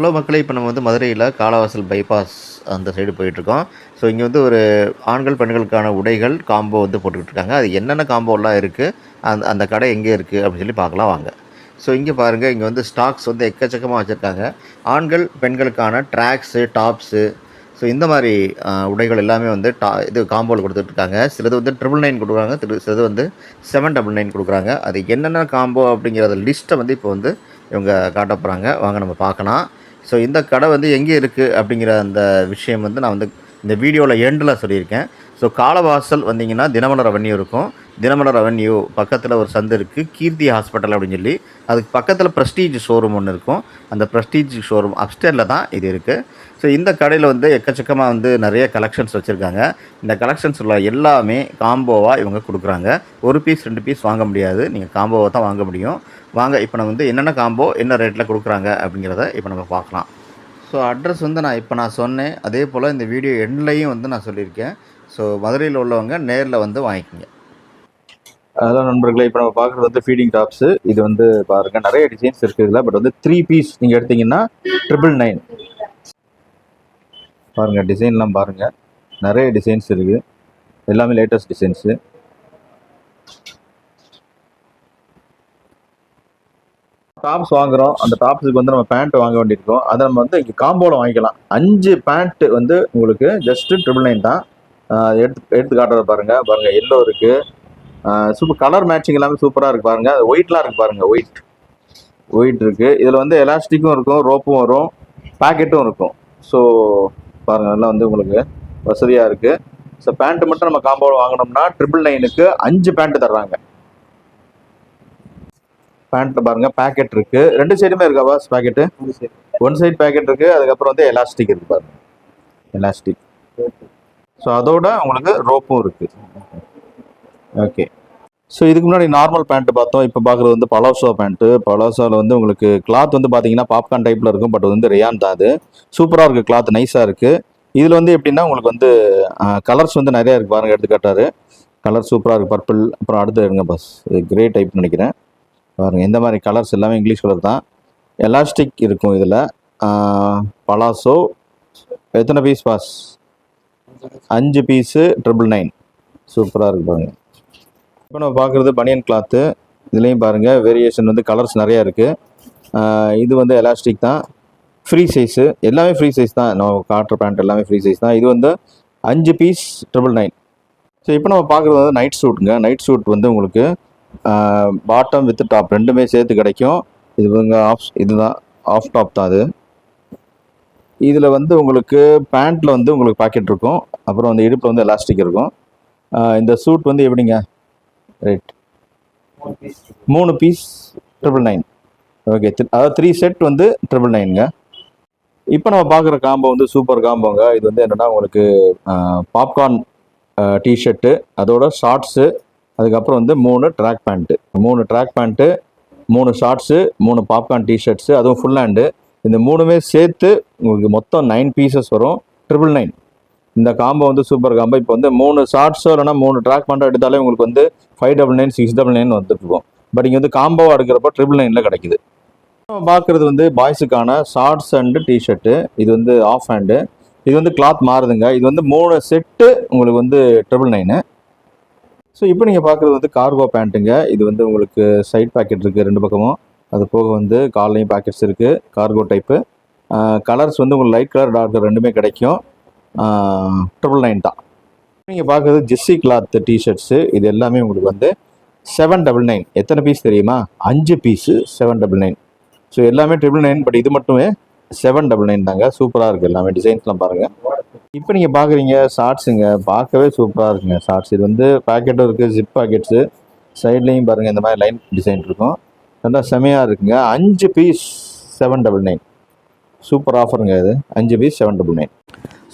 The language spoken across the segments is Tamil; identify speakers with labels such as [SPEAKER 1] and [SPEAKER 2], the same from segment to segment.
[SPEAKER 1] ஹலோ மக்களே இப்போ நம்ம வந்து மதுரையில் காலவாசல் பைபாஸ் அந்த சைடு போயிட்டுருக்கோம். ஸோ இங்கே வந்து ஒரு ஆண்கள் பெண்களுக்கான உடைகள் காம்போ வந்து போட்டுக்கிட்டு இருக்காங்க அது என்னென்ன காம்போலாம் இருக்குது அந்த அந்த கடை எங்கே இருக்குது அப்படின்னு சொல்லி பார்க்கலாம் வாங்க. ஸோ இங்கே பாருங்கள் இங்கே வந்து ஸ்டாக்ஸ் வந்து எக்கச்சக்கமாக வச்சுருக்காங்க. ஆண்கள் பெண்களுக்கான ட்ராக்ஸு டாப்ஸு ஸோ இந்த மாதிரி உடைகள் எல்லாமே வந்து டா இது காம்போவில் கொடுத்துட்ருக்காங்க. சிலது வந்து ட்ரிபிள் நைன் கொடுக்குறாங்க திரு- சிலது வந்து செவன் டபுள் நைன் கொடுக்குறாங்க. அது என்னென்ன காம்போ அப்படிங்கிறத லிஸ்ட்டை வந்து இப்போ வந்து இவங்க காட்ட போகிறாங்க வாங்க நம்ம பார்க்கலாம். ஸோ இந்த கடை வந்து எங்கே இருக்குது அப்படிங்கிற அந்த விஷயம் வந்து நான் வந்து இந்த வீடியோவில் எண்டில் சொல்லியிருக்கேன். ஸோ காலவாசல் வந்தீங்கன்னா தினமலர் ரெவன்யூ இருக்கும். தினமலர் ரெவன்யூ பக்கத்தில் ஒரு சந்து இருக்குது கீர்த்தி ஹாஸ்பிட்டல் அப்படின்னு சொல்லி. அதுக்கு பக்கத்தில் ப்ரெஸ்டீஜ் ஷோரூம் ஒன்று இருக்கும். அந்த ப்ரெஸ்டீஜ் ஷோரூம் அப்ஸ்டேரில் தான் இது இருக்குது ஸோ இந்த கடையில் வந்து எக்கச்சக்கமாக வந்து நிறைய கலெக்ஷன்ஸ் வச்சுருக்காங்க. இந்த கலெக்ஷன்ஸில் எல்லாமே காம்போவாக இவங்க கொடுக்குறாங்க. ஒரு பீஸ் ரெண்டு பீஸ் வாங்க முடியாது. நீங்கள் காம்போவை தான் வாங்க முடியும். வாங்க இப்போ நம்ம வந்து என்னென்ன காம்போ என்ன ரேட்டில் கொடுக்குறாங்க அப்படிங்கிறத இப்போ நம்ம பார்க்கலாம். ஸோ அட்ரஸ் வந்து நான் இப்போ நான் சொன்னேன். அதே போல் இந்த வீடியோ எண்ட்லையும் வந்து நான் சொல்லியிருக்கேன். ஸோ மதுரையில் உள்ளவங்க நேரில் வந்து வாங்கிக்கோங்க.
[SPEAKER 2] அதான் நண்பர்களே இப்போ நம்ம பார்க்குறது வந்து ஃபீடிங் டாப்ஸு இது வந்து பாருங்க நிறைய டிசைன்ஸ் இருக்குது இதில். பட் வந்து த்ரீ பீஸ் நீங்கள் எடுத்தீங்கன்னா ட்ரிபிள் நைன் பாருங்கள் டிசைன்லாம் பாருங்க. நிறைய டிசைன்ஸ் இருக்குது எல்லாமே லேட்டஸ்ட் டிசைன்ஸு டாப்ஸ் வாங்குறோம். அந்த டாப்ஸுக்கு வந்து நம்ம பேண்ட் வாங்க வேண்டியிருக்கோம். அதை நம்ம வந்து இங்கே காம்போவில் வாங்கிக்கலாம். அஞ்சு பேண்ட் வந்து உங்களுக்கு ஜஸ்ட்டு ட்ரிபிள் நைன் தான். எடுத்து எடுத்து காட்டுறத பாருங்க. பாருங்க எல்லோ இருக்கு. சூப்பர் கலர் மேட்சிங் எல்லாமே சூப்பராக இருக்கு பாருங்க. ஒயிட்லாம் இருக்கு பாருங்க ஒயிட் ஒயிட் இருக்கு. இதில் வந்து எலாஸ்டிக்கும் இருக்கும் ரோப்பும் வரும் பேக்கெட்டும் இருக்கும். ஸோ பாருங்க எல்லாம் வந்து உங்களுக்கு வசதியாக இருக்கு. ஸோ பேண்ட் மட்டும் நம்ம காம்போவில் வாங்கினோம்னா ட்ரிபிள் நைனுக்கு அஞ்சு பேண்ட் தர்றாங்க. பேண்ட்ல பாருங்க பேக்கெட் இருக்கு. ரெண்டு சைடுமே இருக்கா boss pocket one side pocket இருக்கு அதுக்கப்புறம் வந்து எலாஸ்டிக் இருக்கு பாருங்க. எலாஸ்டிக் ஸோ அதோட உங்களுக்கு ரோப்பும் இருக்கு. ஓகே ஸோ இதுக்கு முன்னாடி நார்மல் பேண்ட் பார்த்தோம். இப்போ பார்க்குறது வந்து பலாசோ பேண்ட்டு பலாசோவில் வந்து உங்களுக்கு கிளாத் வந்து பார்த்தீங்கன்னா பாப்கார்ன் டைப்பில் இருக்கும். பட் வந்து ரியான் தான் அது. சூப்பராக இருக்குது கிளாத் நைஸாக இருக்குது இதில் வந்து எப்படின்னா உங்களுக்கு வந்து கலர்ஸ் வந்து நிறையா இருக்குது பாருங்கள் எடுத்துக்காட்டாரு. கலர் சூப்பராக இருக்குது பர்பிள் அப்புறம் அடுத்து இருங்க பஸ் இது கிரே டைப் நினைக்கிறேன். பாருங்கள் இந்த மாதிரி கலர்ஸ் எல்லாமே இங்கிலீஷ் கலர் தான். எலாஸ்டிக் இருக்கும் இதில். பலாசோ எத்தனை பீஸ் பாஸ் அஞ்சு பீஸு ட்ரிபிள் நைன் சூப்பராக இருக்கு பாருங்க. இப்போ நம்ம பார்க்குறது பனியன் கிளாத்து இதுலேயும் பாருங்கள் வேரியேஷன் வந்து கலர்ஸ் நிறையா இருக்குது இது வந்து எலாஸ்டிக் தான். ஃப்ரீ சைஸு எல்லாமே ஃப்ரீ சைஸ் தான். நம்ம காட்டுற பேண்ட் எல்லாமே ஃப்ரீ சைஸ் தான். இது வந்து அஞ்சு பீஸ் ட்ரிபிள் நைன் ஸோ இப்போ நம்ம பார்க்குறது வந்து நைட் சூட்டுங்க நைட் சூட் வந்து உங்களுக்கு பாட்டம் வித் டாப் ரெண்டுமே சேர்த்து கிடைக்கும். இது வந்து ஆஃப் இதுதான் ஆஃப் டாப் தான் அது. இதில் வந்து உங்களுக்கு பேண்ட்டில் வந்து உங்களுக்கு பாக்கெட் இருக்கும். அப்புறம் வந்து இடுப்பில் வந்து எலாஸ்டிக் இருக்கும். இந்த சூட் வந்து எப்படிங்க? ரைட் மூணு பீஸ் ட்ரிபிள் நைன் ஓகே அதாவது த்ரீ செட் வந்து ட்ரிபிள் நைனுங்க இப்போ நம்ம பார்க்குற காம்போ வந்து சூப்பர் காம்போங்க இது வந்து என்னென்னா உங்களுக்கு பாப்கார்ன் டிஷர்ட்டு அதோட ஷார்ட்ஸு அதுக்கப்புறம் வந்து மூணு ட்ராக் பேண்ட்டு மூணு ட்ராக் பேண்ட்டு மூணு ஷார்ட்ஸு மூணு பாப்கார்ன் டிஷர்ட்ஸு அதுவும் ஃபுல் ஹேண்டு இந்த மூணுமே சேர்த்து உங்களுக்கு மொத்தம் நைன் பீசஸ் வரும். ட்ரிபிள் நைன் இந்த காம்போ வந்து சூப்பர் காம்போ இப்போ வந்து மூணு ஷார்ட்ஸோ இல்லைனா மூணு ட்ராக் பண்ணுற எடுத்தாலே உங்களுக்கு வந்து five double nine six double nine வந்துட்டுருக்கும் but இங்கே வந்து காம்போவாக எடுக்கிறப்ப ட்ரிபிள் நைனில் கிடைக்குது. நம்ம பார்க்குறது வந்து பாய்ஸுக்கான ஷார்ட்ஸ் அண்டு டிஷர்ட்டு இது வந்து ஆஃப் ஹேண்டு இது வந்து கிளாத் மாறுதுங்க. இது வந்து மூணு செட்டு உங்களுக்கு வந்து ட்ரிபிள் நைனு ஸோ இப்போ நீங்கள் பார்க்குறது வந்து கார்கோ பேண்ட்டுங்க இது வந்து உங்களுக்கு சைட் பாக்கெட் இருக்குது ரெண்டு பக்கமும். அது போக வந்து கால்லையும் பாக்கெட்ஸ் இருக்குது கார்கோ டைப்பு கலர்ஸ் வந்து உங்களுக்கு லைட் கலர் டார்க் ரெண்டுமே கிடைக்கும். ட்ரிபிள் நைன் தான். நீங்கள் பார்க்குறது ஜெஸ்ஸி கிளாத் டிஷர்ட்ஸு இது எல்லாமே உங்களுக்கு வந்து செவன் டபுள் நைன் எத்தனை பீஸ் தெரியுமா? அஞ்சு piece seven double nine so எல்லாமே ட்ரிபிள் நைன் பட் இது மட்டுமே செவன் டபுள் நைன் தாங்க. சூப்பராக இருக்குது எல்லாமே. டிசைன்ஸ்லாம் பாருங்கள் இப்போ நீங்கள் பார்க்குறீங்க ஷார்ட்ஸுங்க பார்க்கவே சூப்பராக இருக்குங்க ஷார்ட்ஸ் இது வந்து பாக்கெட்டும் இருக்குது ஜிப் பாக்கெட்ஸு சைட்லேயும் பாருங்கள் இந்த மாதிரி லைன் டிசைன் இருக்கும். நல்லா செமையாக இருக்குங்க. அஞ்சு piece seven double nine super ஆஃபருங்க இது. அஞ்சு piece seven double nine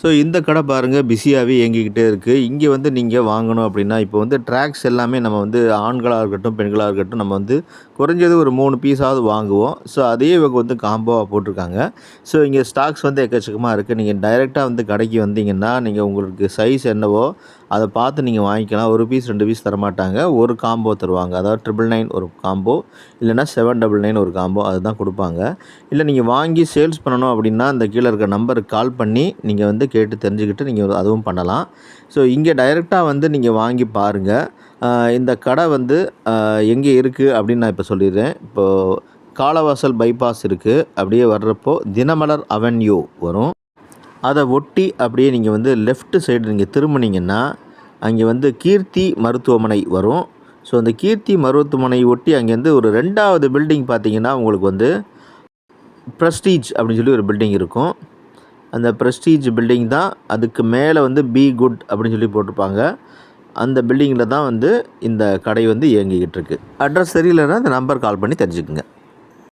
[SPEAKER 1] so இந்த கடை பாருங்கள் பிஸியாகவே இயங்கிக்கிட்டே இருக்குது இங்கே வந்து நீங்கள் வாங்கணும் அப்படின்னா இப்போ வந்து ட்ராக்ஸ் எல்லாமே நம்ம வந்து ஆண்களாக இருக்கட்டும் பெண்களாக இருக்கட்டும் நம்ம வந்து குறைஞ்சது ஒரு மூணு பீஸாவது வாங்குவோம். ஸோ அதே இவங்க வந்து காம்போவாக போட்டிருக்காங்க. ஸோ இங்கே ஸ்டாக்ஸ் வந்து எக்கச்சக்கமாக இருக்குது நீங்கள் டைரெக்டாக வந்து கடைக்கு வந்தீங்கன்னா நீங்கள் உங்களுக்கு சைஸ் என்னவோ அதை பார்த்து நீங்கள் வாங்கிக்கலாம். ஒரு பீஸ் ரெண்டு பீஸ் தரமாட்டாங்க. ஒரு காம்போ தருவாங்க. அதாவது ட்ரிபிள் நைன் ஒரு காம்போ இல்லைனா செவன் டபுள் நைன் ஒரு காம்போ அதுதான் கொடுப்பாங்க. இல்லை நீங்கள் வாங்கி சேல்ஸ் பண்ணணும் அப்படின்னா அந்த கீழே இருக்க நம்பருக்கு கால் பண்ணி நீங்கள் வந்து கேட்டு தெரிஞ்சுக்கிட்டு நீங்கள் அதுவும் பண்ணலாம். ஸோ இங்கே டைரெக்டாக வந்து நீங்கள் வாங்கி பாருங்கள் இந்த கடை வந்து எங்கே இருக்குது அப்படின்னு நான் இப்போ சொல்லிடுறேன். இப்போது காலவாசல் பைபாஸ் இருக்குது அப்படியே வர்றப்போ தினமலர் அவென்யூ வரும். அதை ஒட்டி அப்படியே நீங்கள் வந்து லெஃப்ட் சைடு நீங்கள் திரும்பினீங்கன்னா அங்கே வந்து கீர்த்தி மருத்துவமனை வரும். ஸோ அந்த கீர்த்தி மருத்துவமனை ஒட்டி அங்கேருந்து ஒரு ரெண்டாவது பில்டிங் பார்த்தீங்கன்னா உங்களுக்கு வந்து ப்ரெஸ்டீஜ் அப்படின்னு சொல்லி ஒரு பில்டிங் இருக்கும். அந்த ப்ரெஸ்டீஜ் பில்டிங் தான் அதுக்கு மேலே வந்து பி குட் அப்படின்னு சொல்லி போட்டிருப்பாங்க. அந்த பில்டிங்கில் தான் வந்து இந்த கடை வந்து இயங்கிக்கிட்டு இருக்கு. அட்ரஸ் தெரியலன்னா இந்த நம்பர் கால் பண்ணி தெரிஞ்சுக்குங்க.